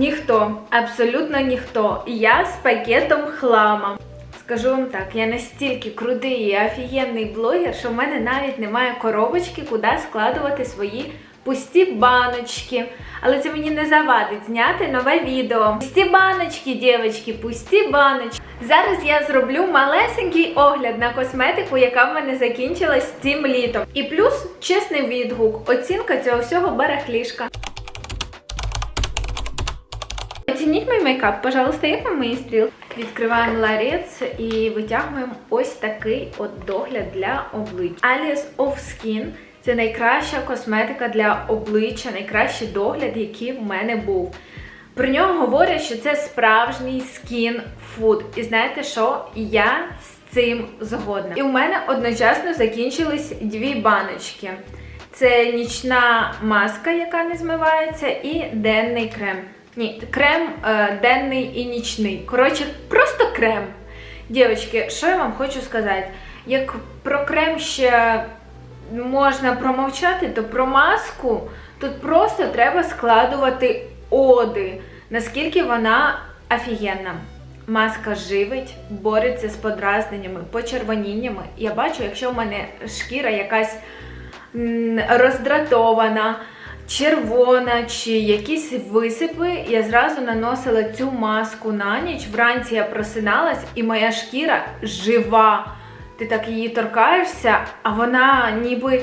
Ніхто, абсолютно ніхто. Я з пакетом хлама. Скажу вам так, я настільки крутий і офігенний блогер, що в мене навіть немає коробочки, куди складувати свої пусті баночки. Але це мені не завадить зняти нове відео. Пусті баночки, дівчатки, пусті баночки. Зараз я зроблю малесенький огляд на косметику, яка в мене закінчилась цим літом. І плюс чесний відгук, оцінка цього всього барахлішка. Оцініть мій мейкап, пожалуйста, як вам мої стрілки? Відкриваємо ларець і витягуємо ось такий от догляд для обличчя. Alias of Skin – це найкраща косметика для обличчя, найкращий догляд, який в мене був. Про нього говорять, що це справжній скін фуд. І знаєте що? Я з цим згодна. І у мене одночасно закінчились дві баночки. Це нічна маска, яка не змивається, і денний крем. Ні, крем е, денний і нічний. Коротше, просто крем. Дівчатки, що я вам хочу сказати? Як про крем ще можна промовчати, то про маску тут просто треба складувати оди, наскільки вона офігенна. Маска живить, бореться з подразненнями, почервоніннями. Я бачу, якщо в мене шкіра якась роздратована, червона чи якісь висипи, я зразу наносила цю маску на ніч. Вранці я просиналась, і моя шкіра жива. Ти так її торкаєшся, а вона ніби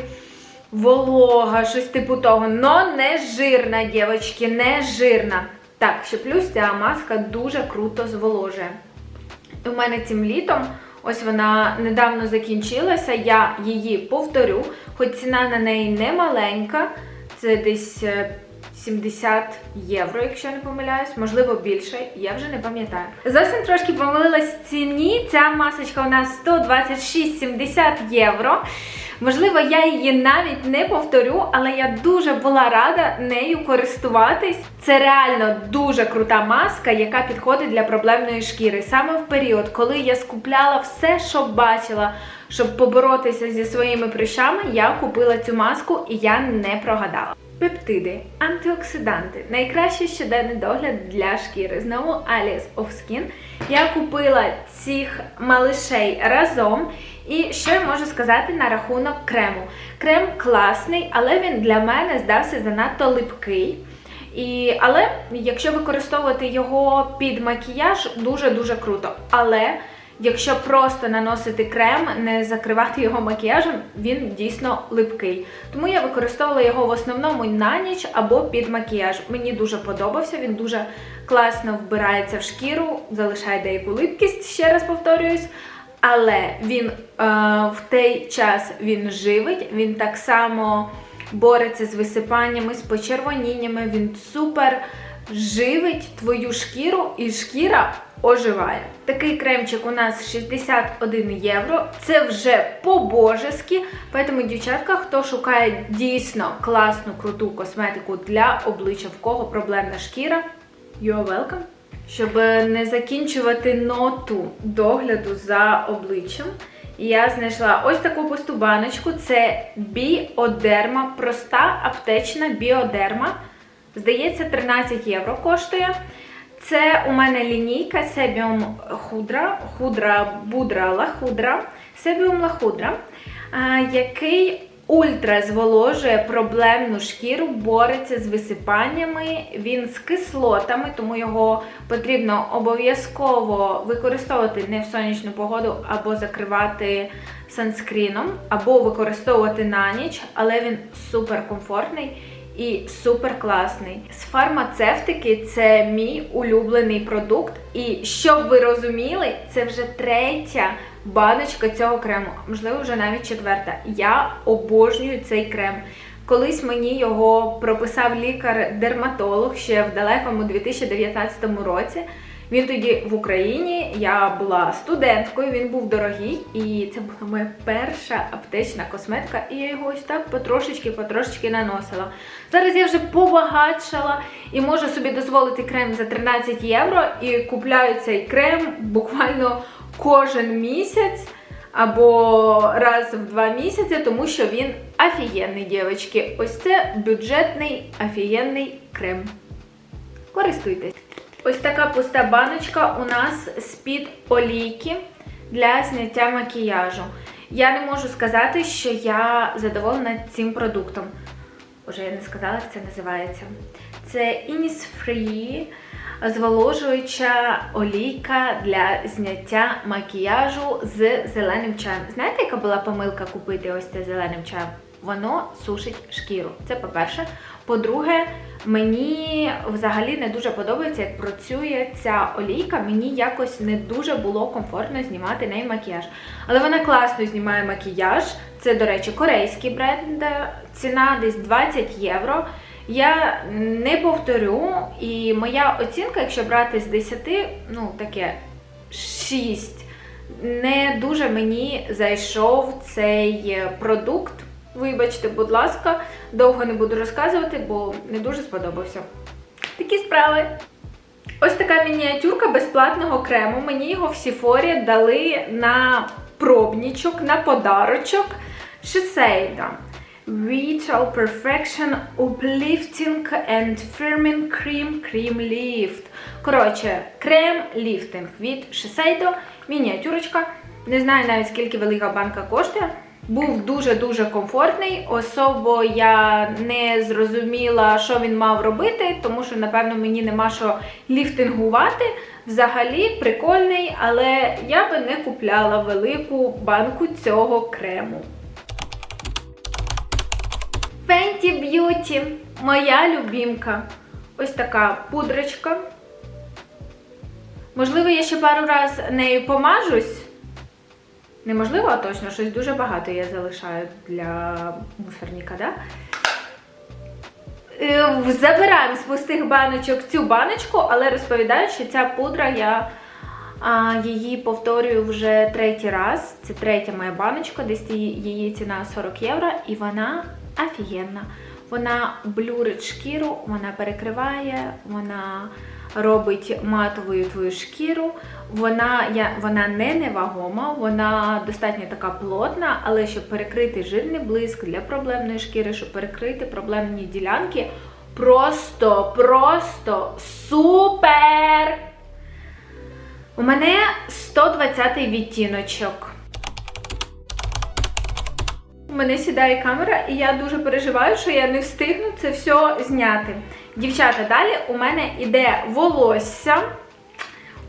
волога, щось типу того. Но не жирна, дівчатки, не жирна. Так, ще плюс ця маска дуже круто зволожує. У мене цим літом, ось вона недавно закінчилася, я її повторю, хоч ціна на неї не маленька, це десь е, 70 євро, якщо не помиляюсь, можливо більше, я вже не пам'ятаю. Зовсім трошки помилилась в ціні. Ця масочка у нас 126,70 євро. Можливо, я її навіть не повторю, але я дуже була рада нею користуватись. Це реально дуже крута маска, яка підходить для проблемної шкіри. Саме в період, коли я скупляла все, що бачила, щоб поборотися зі своїми прищами, я купила цю маску і я не прогадала. Пептиди, антиоксиданти, найкращий щоденний догляд для шкіри. Знову Alias of Skin. Я купила цих малишей разом. І що я можу сказати на рахунок крему? Крем класний, але він для мене здався занадто липкий. І, але якщо використовувати його під макіяж, дуже-дуже круто. Але якщо просто наносити крем, не закривати його макіяжем, він дійсно липкий. Тому я використовувала його в основному на ніч або під макіяж. Мені дуже подобався, він дуже класно вбирається в шкіру, залишає деяку липкість, ще раз повторююсь. Але він е, в той час він живить, він так само бореться з висипаннями, з почервоніннями, він супер живить твою шкіру, і шкіра оживає. Такий кремчик у нас 61 євро. Це вже по-божески. Тому, дівчатка, хто шукає дійсно класну, круту косметику для обличчя, в кого проблемна шкіра, you're welcome. Щоб не закінчувати ноту догляду за обличчям, я знайшла ось таку пусту баночку. Це біодерма, проста аптечна біодерма. Здається, 13 євро коштує. Це у мене лінійка Sebium Hudra, Hudra Budra La Hudra, Sebium La Hudra, а, який ультра зволожує проблемну шкіру, бореться з висипаннями. Він з кислотами, тому його потрібно обов'язково використовувати не в сонячну погоду або закривати санскріном, або використовувати на ніч, але він супер комфортний і супер класний. З фармацевтики це мій улюблений продукт. І щоб ви розуміли, це вже третя баночка цього крему, можливо, вже навіть четверта. Я обожнюю цей крем. Колись мені його прописав лікар-дерматолог ще в далекому 2019 році. Він тоді в Україні, я була студенткою, він був дорогий, і це була моя перша аптечна косметика, і я його ось так потрошечки-потрошечки наносила. Зараз я вже побагатшала і можу собі дозволити крем за 13 євро і купляю цей крем буквально кожен місяць або раз в два місяці, тому що він офігенний, дівчатки. Ось це бюджетний офігенний крем. Користуйтесь. Ось така пуста баночка у нас з-під олійки для зняття макіяжу. Я не можу сказати, що я задоволена цим продуктом. Уже я не сказала, як це називається. Це Innisfree зволожуюча олійка для зняття макіяжу з зеленим чаєм. Знаєте, яка була помилка купити ось це зеленим чаєм? Воно сушить шкіру. Це по-перше. По-друге, мені взагалі не дуже подобається, як працює ця олійка. Мені якось не дуже було комфортно знімати неї макіяж. Але вона класно знімає макіяж. Це, до речі, корейський бренд. Ціна десь 20 євро. Я не повторю, і моя оцінка, якщо брати з 10, ну таке 6. Не дуже мені зайшов цей продукт. Вибачте, будь ласка, довго не буду розказувати, бо не дуже сподобався. Такі справи. Ось така мініатюрка безплатного крему. Мені його в Сіфорі дали на пробнічок, на подарочок Шисейда. Vital Perfection Uplifting and Firming Cream Cream Lift. Коротше, крем ліфтинг від Shiseido. Мініатюрочка. Не знаю навіть скільки велика банка коштує. Був дуже-дуже комфортний. Особо я не зрозуміла, що він мав робити, тому що, напевно, мені нема що ліфтингувати. Взагалі прикольний, але я би не купляла велику банку цього крему. Fenty Beauty, моя любімка. Ось така пудрочка. Можливо, я ще пару раз нею помажусь. Неможливо, а точно, щось дуже багато я залишаю для мусорника, да? Е, Забираємо з пустих баночок цю баночку, але розповідаю, що ця пудра я а, її повторюю вже третій раз. Це третя моя баночка, десь її, її ціна 40 євро, і вона офігенна. Вона блюрить шкіру, вона перекриває, вона робить матовою твою шкіру. Вона, я, вона не невагома, вона достатньо така плотна, але щоб перекрити жирний блиск для проблемної шкіри, щоб перекрити проблемні ділянки. Просто, просто супер! У мене 120 відтіночок. Мене сідає камера, і я дуже переживаю, що я не встигну це все зняти. Дівчата, далі у мене іде волосся.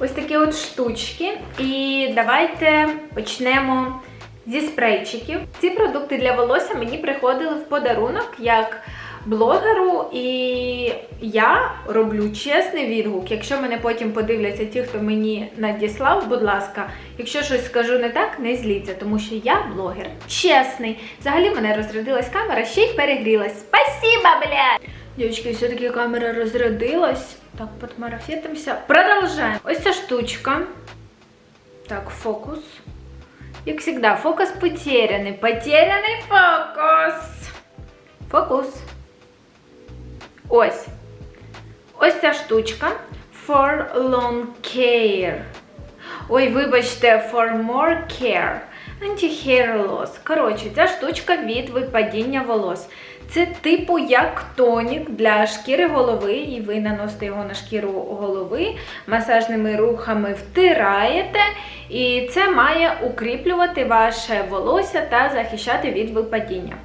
Ось такі от штучки. І давайте почнемо зі спрейчиків. Ці продукти для волосся мені приходили в подарунок як блогеру, і я роблю чесний відгук. Якщо мене потім подивляться ті, хто мені надіслав, будь ласка, якщо щось скажу не так, не зліться, тому що я блогер чесний. Взагалі мене розрядилась камера, ще й перегрілась. Спасибо, блядь! Дівчатки, все-таки камера розрядилась. Так, подмарафетимося. Продовжаємо. Ось ця штучка. Так, фокус. Як завжди, фокус потеряний. Потеряний фокус. Фокус. Ось. Ось ця штучка. For long care. Ой, вибачте, for more care. Anti-hair loss. Коротше, ця штучка від випадіння волос. Це типу як тонік для шкіри голови, і ви наносите його на шкіру голови, масажними рухами втираєте, і це має укріплювати ваше волосся та захищати від випадіння.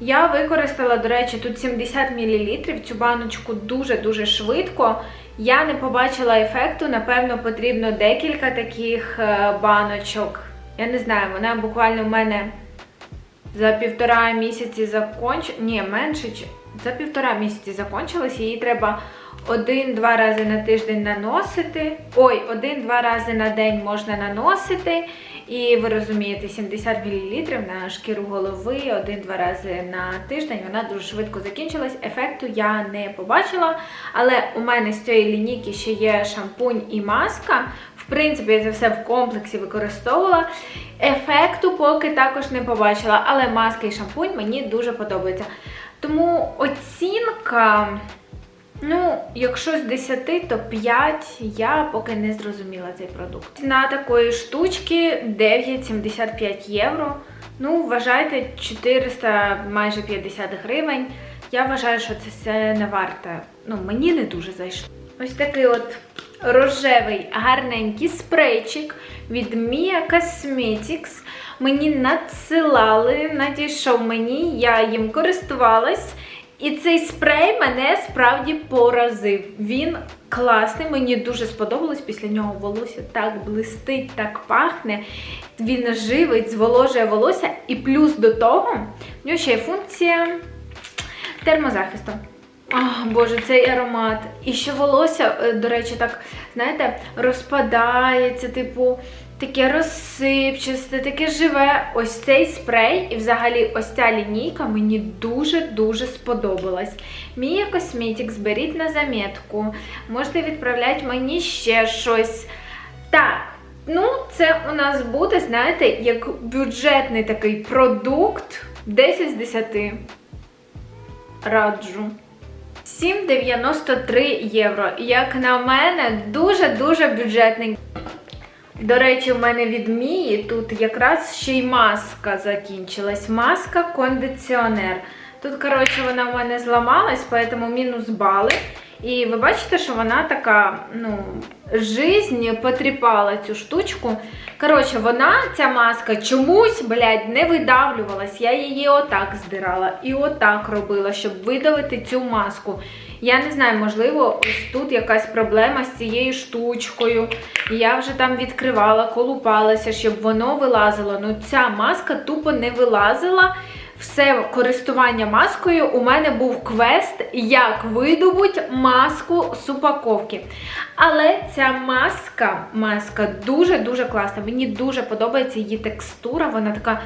Я використала, до речі, тут 70 мл, цю баночку дуже-дуже швидко. Я не побачила ефекту, напевно, потрібно декілька таких е, баночок. Я не знаю, вона буквально в мене за півтора місяці законч... Ні, менше, за півтора місяці закончилась. Її треба один-два рази на тиждень наносити. Ой, один-два рази на день можна наносити. І ви розумієте, 70 мл на шкіру голови один-два рази на тиждень. Вона дуже швидко закінчилась. Ефекту я не побачила. Але у мене з цієї лінійки ще є шампунь і маска. В принципі, я це все в комплексі використовувала. Ефекту поки також не побачила, але маска і шампунь мені дуже подобаються. Тому оцінка, ну, якщо з 10, то 5 я поки не зрозуміла цей продукт. Ціна такої штучки 9,75 євро. Ну, вважайте, 400 майже 50 гривень. Я вважаю, що це все не варте. Ну, мені не дуже зайшло. ось такий от рожевий гарненький спрейчик від Mia Cosmetics. Мені надсилали, надійшов мені, я їм користувалась. І цей спрей мене справді поразив. Він класний, мені дуже сподобалось. Після нього волосся так блистить, так пахне. Він живить, зволожує волосся. І плюс до того, в нього ще є функція термозахисту. Ах, Боже, цей аромат. І ще волосся, е, до речі, так, знаєте, розпадається, типу, таке розсипчасте, таке живе. Ось цей спрей і взагалі ось ця лінійка мені дуже-дуже сподобалась. Мія Cosmetics, беріть на замітку. Можете відправляти мені ще щось. Так, ну, це у нас буде, знаєте, як бюджетний такий продукт 10 з 10. Раджу. 7,93 євро. Як на мене, дуже-дуже бюджетний. До речі, у мене від Мії тут якраз ще й маска закінчилась. Маска кондиціонер. Тут, коротше, вона в мене зламалась, поэтому мінус бали. І ви бачите, що вона така, ну, жизнь потріпала цю штучку. Коротше, вона, ця маска, чомусь, блядь, не видавлювалась. Я її отак здирала і отак робила, щоб видавити цю маску. Я не знаю, можливо, ось тут якась проблема з цією штучкою. Я вже там відкривала, колупалася, щоб воно вилазило. Ну, ця маска тупо не вилазила. Все користування маскою у мене був квест, як видобуть маску з упаковки. Але ця маска, маска дуже-дуже класна. Мені дуже подобається її текстура, вона така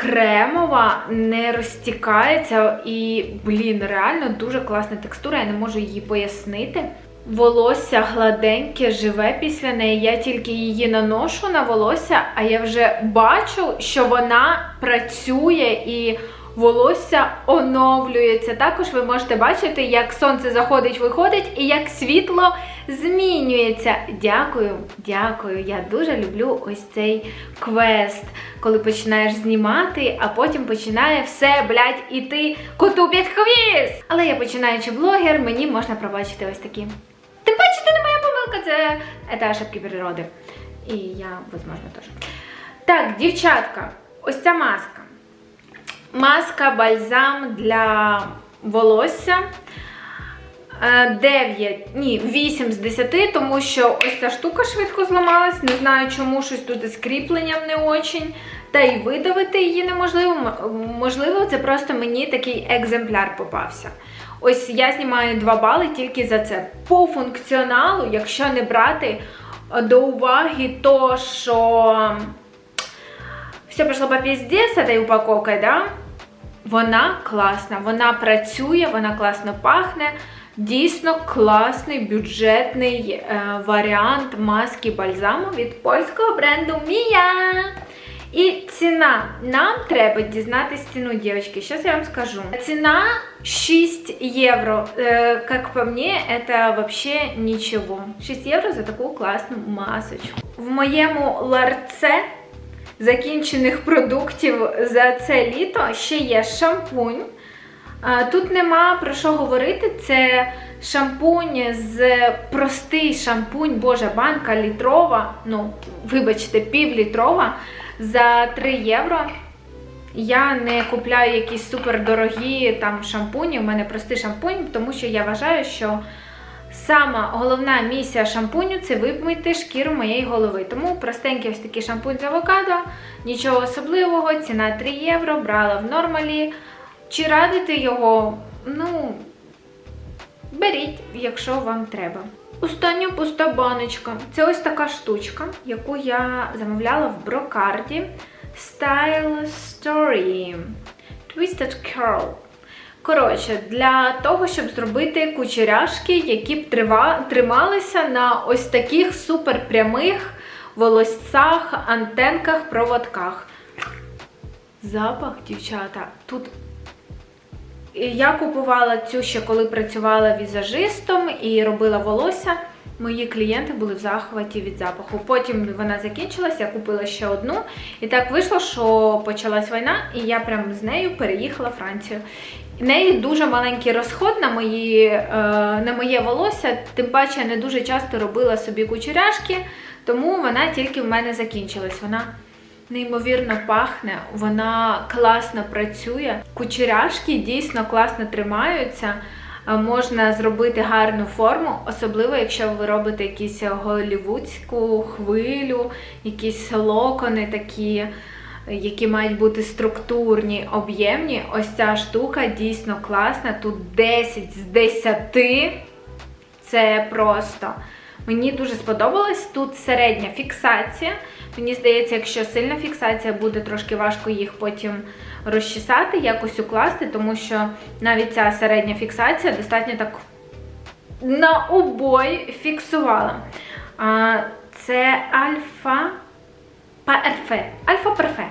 кремова, не розтікається. І, блін, реально дуже класна текстура, я не можу її пояснити. Волосся гладеньке, живе після неї. Я тільки її наношу на волосся, а я вже бачу, що вона працює і волосся оновлюється. Також ви можете бачити, як сонце заходить, виходить і як світло змінюється. Дякую, дякую. Я дуже люблю ось цей квест, коли починаєш знімати, а потім починає все, блядь, іти коту під хвіст. Але я починаючи блогер, мені можна пробачити ось такі. Тим паче, це не моя помилка, це, ошибки природи. І я, возможно, теж. Так, дівчатка, ось ця маска. Маска бальзам для волосся. 9, ні, 8 з 10, тому що ось ця штука швидко зламалась. Не знаю, чому щось тут із кріпленням не очень. Та й видавити її неможливо. Можливо, це просто мені такий екземпляр попався. Ось я знімаю 2 бали тільки за це. По функціоналу, якщо не брати е, до уваги то, що все пішло по пізді з цією упаковкою, да? Вона класна, вона працює, вона класно пахне. Дійсно класний бюджетний е, варіант маски бальзаму від польського бренду Мія. І ціна. Нам треба дізнатися ціну, дівчатки. Зараз я вам скажу. Ціна 6 євро. Е, по мне, это вообще ничего. 6 євро за таку класну масочку. В моєму ларце закінчених продуктів за це літо ще є шампунь. Тут нема про що говорити. Це шампунь з простий шампунь, боже, банка літрова. Ну, вибачте, півлітрова за 3 євро. Я не купляю якісь супердорогі там шампуні. У мене простий шампунь, тому що я вважаю, що сама головна місія шампуню це вимити шкіру моєї голови. Тому простенький ось такий шампунь з авокадо, нічого особливого, ціна 3 євро, брала в нормалі. Чи радити його? Ну, беріть, якщо вам треба. Остання пуста баночка. Це ось така штучка, яку я замовляла в брокарді Style Story Twisted Curl. Коротше, для того, щоб зробити кучеряшки, які б трималися на ось таких суперпрямих волосцях, антенках, проводках. Запах, дівчата, тут я купувала цю ще коли працювала візажистом і робила волосся. Мої клієнти були в захваті від запаху. Потім вона закінчилась, я купила ще одну. І так вийшло, що почалась війна, і я прям з нею переїхала в Францію. В неї дуже маленький розход на, мої, е, на моє волосся, тим паче я не дуже часто робила собі кучеряшки, тому вона тільки в мене закінчилась. Вона неймовірно пахне, вона класно працює. Кучеряшки дійсно класно тримаються. Е, Можна зробити гарну форму, особливо якщо ви робите якусь голівудську хвилю, якісь локони такі, які мають бути структурні, об'ємні. Ось ця штука дійсно класна. Тут 10 з 10. Це просто. Мені дуже сподобалось. Тут середня фіксація. Мені здається, якщо сильна фіксація, буде трошки важко їх потім розчесати, якось укласти, тому що навіть ця середня фіксація достатньо так на обой фіксувала. Це альфа ПРФ. Альфа-парфе.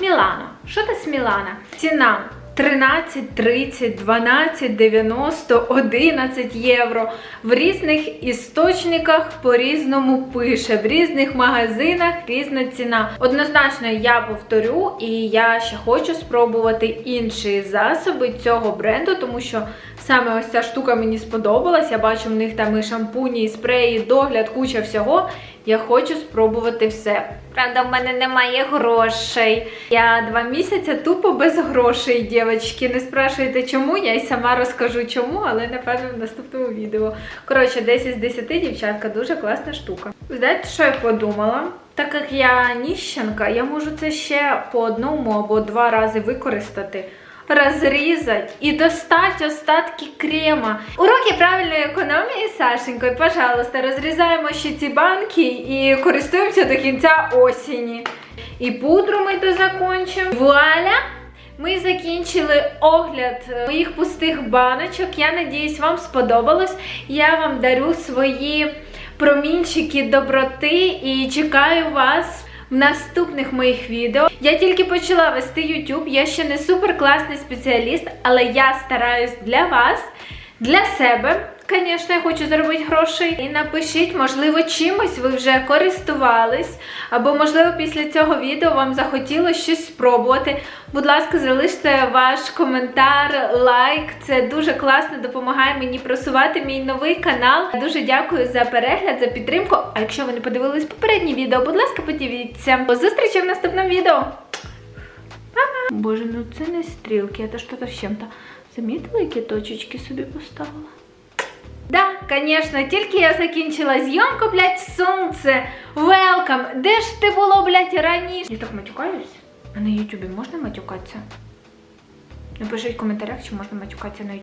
Мілана. Що це з Мілана? Ціна 13, 30, 12, 90, 11 євро. В різних істочниках по-різному пише, в різних магазинах різна ціна. Однозначно, я повторю, і я ще хочу спробувати інші засоби цього бренду, тому що саме ось ця штука мені сподобалась. Я бачу в них там і шампуні, і спреї, і догляд, куча всього. Я хочу спробувати все. Правда, в мене немає грошей. Я два місяці тупо без грошей, дівчатки. Не спрашуйте чому, я й сама розкажу чому, але напевно в наступному відео. Коротше, 10 з 10 дівчатка, дуже класна штука. Знаєте, що я подумала? Так як я ніщенка, я можу це ще по одному або два рази використати. Розрізати і достати остатки крема. Уроки правильної економії з Сашенькою, пожалуйста, розрізаємо ще ці банки і користуємося до кінця осені. І пудру ми дозакончимо. Вуаля! Ми закінчили огляд е, моїх пустих баночок. Я надіюсь, вам сподобалось. Я вам дарю свої промінчики доброти і чекаю вас в наступних моїх відео. Я тільки почала вести YouTube, я ще не супер класний спеціаліст, але я стараюсь для вас, для себе. Звісно, я хочу заробити грошей. І напишіть, можливо, чимось ви вже користувались, або, можливо, після цього відео вам захотілося щось спробувати. Будь ласка, залиште ваш коментар, лайк. Це дуже класно допомагає мені просувати мій новий канал. Дуже дякую за перегляд, за підтримку. А якщо ви не подивились попереднє відео, будь ласка, подивіться. До зустрічі в наступному відео. Боже, ну це не стрілки, це щось з чим-то. Замітили, які точечки собі поставила? Да, конечно, тільки я закінчила зйомку, блядь, сонце. Велкам. Де ж ти було, блядь, раніше? Я так матюкаюсь? А на Ютубі можна матюкатися? Напишіть в коментарях, чи можна матюкатися на Ютубі.